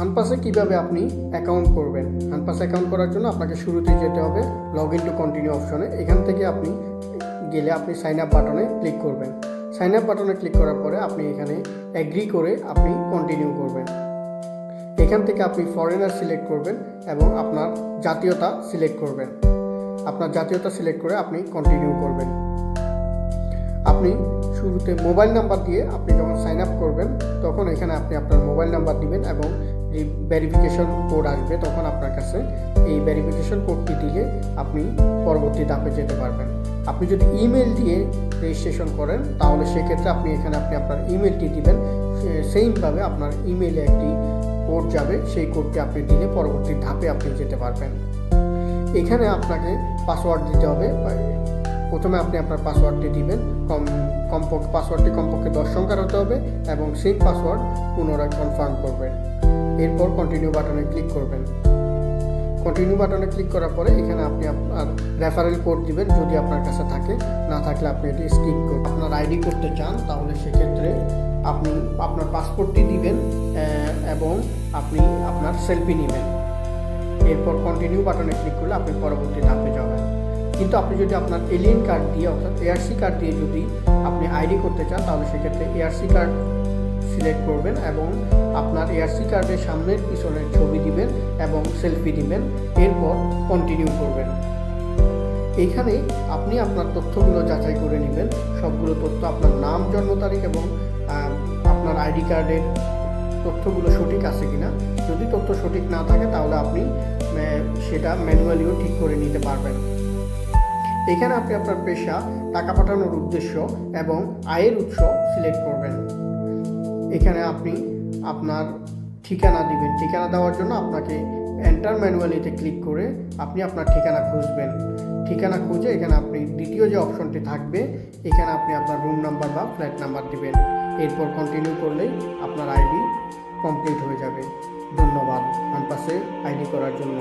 হানপাসে কীভাবে আপনি অ্যাকাউন্ট করবেন? আনপাস অ্যাকাউন্ট করার জন্য আপনাকে শুরুতে যেতে হবে লগ ইন টু কন্টিনিউ অপশনে এখান থেকে আপনি গেলে আপনি সাইন আপ বাটনে ক্লিক করবেন। সাইন আপ বাটনে ক্লিক করার পরে আপনি এখানে অ্যাগ্রি করে আপনি কন্টিনিউ করবেন। এখান থেকে আপনি ফরেনার সিলেক্ট করবেন এবং আপনার জাতীয়তা সিলেক্ট করবেন। আপনার জাতীয়তা সিলেক্ট করে আপনি কন্টিনিউ করবেন। আপনি শুরুতে মোবাইল নাম্বার দিয়ে আপনি যখন সাইন আপ করবেন, তখন এখানে আপনি আপনার মোবাইল নাম্বার দিবেন এবং যে ভেরিফিকেশন কোড আসবে তখন আপনার কাছে এই ভেরিফিকেশন কোডটি দিলে আপনি পরবর্তী ধাপে যেতে পারবেন। আপনি যদি ইমেল দিয়ে রেজিস্ট্রেশন করেন, তাহলে সেক্ষেত্রে আপনি এখানে আপনি আপনার ইমেলটি দিবেন। সেইমভাবে আপনার ইমেলে একটি কোড যাবে, সেই কোডটি আপনি দিলে পরবর্তী ধাপে আপনি যেতে পারবেন। এখানে আপনাকে পাসওয়ার্ড দিতে হবে। প্রথমে আপনি আপনার পাসওয়ার্ডটি দিবেন। কম কমপক্ষে পাসওয়ার্ডটি কমপক্ষে দশ সংখ্যার হতে হবে এবং সেই পাসওয়ার্ড পুনরায় কনফার্ম করবেন। এরপর কন্টিনিউ বাটনে ক্লিক করবেন। কন্টিনিউ বাটনে ক্লিক করার পরে এখানে আপনি আপনার রেফারেল কোড দিবেন যদি আপনার কাছে থাকে। না থাকলে আপনি এটি স্কিপ করুন আপনার আইডি করতে চান, তাহলে সেক্ষেত্রে আপনি আপনার পাসপোর্টটি দিবেন এবং আপনি আপনার সেলফি নেবেন। এরপর কন্টিনিউ বাটনে ক্লিক করলে আপনি পরবর্তী ধাপে যাবেন। কিন্তু আপনি যদি আপনার এলিয়েন কার্ড দিয়ে, অর্থাৎ এআরসি কার্ড দিয়ে যদি আপনি আইডি করতে চান, তাহলে সেক্ষেত্রে এআরসি কার্ড সিলেক্ট করবেন এবং আপনার এআরসি কার্ডের সামনের পিছনের ছবি দিবেন এবং সেলফি দিবেন। এরপর কন্টিনিউ করবেন। এইখানে আপনি আপনার তথ্যগুলো যাচাই করে নেবেন। সবগুলো তথ্য আপনার নাম, জন্ম তারিখ এবং আপনার আইডি কার্ডের তথ্যগুলো সঠিক আছে কিনা। যদি তথ্য সঠিক না থাকে তাহলে আপনি সেটা ম্যানুয়ালিও ঠিক করে নিতে পারবেন। এখানে আপনি আপনার পেশা, টাকা পাঠানোর উদ্দেশ্য এবং আয়ের উৎস সিলেক্ট করবেন। এখানে আপনি আপনার ঠিকানা দিবেন। ঠিকানা দেওয়ার জন্য আপনাকে এন্টার ম্যানুয়ালিতে ক্লিক করে আপনি আপনার ঠিকানা খুঁজবেন। ঠিকানা খুঁজে এখানে আপনি দ্বিতীয় যে অপশনটি থাকবে, এখানে আপনি আপনার রুম নাম্বার বা ফ্ল্যাট নাম্বার দিবেন। এরপর কন্টিনিউ করলেই আপনার আইডি কমপ্লিট হয়ে যাবে। ধন্যবাদ। আনপাসে আইডি করার জন্য।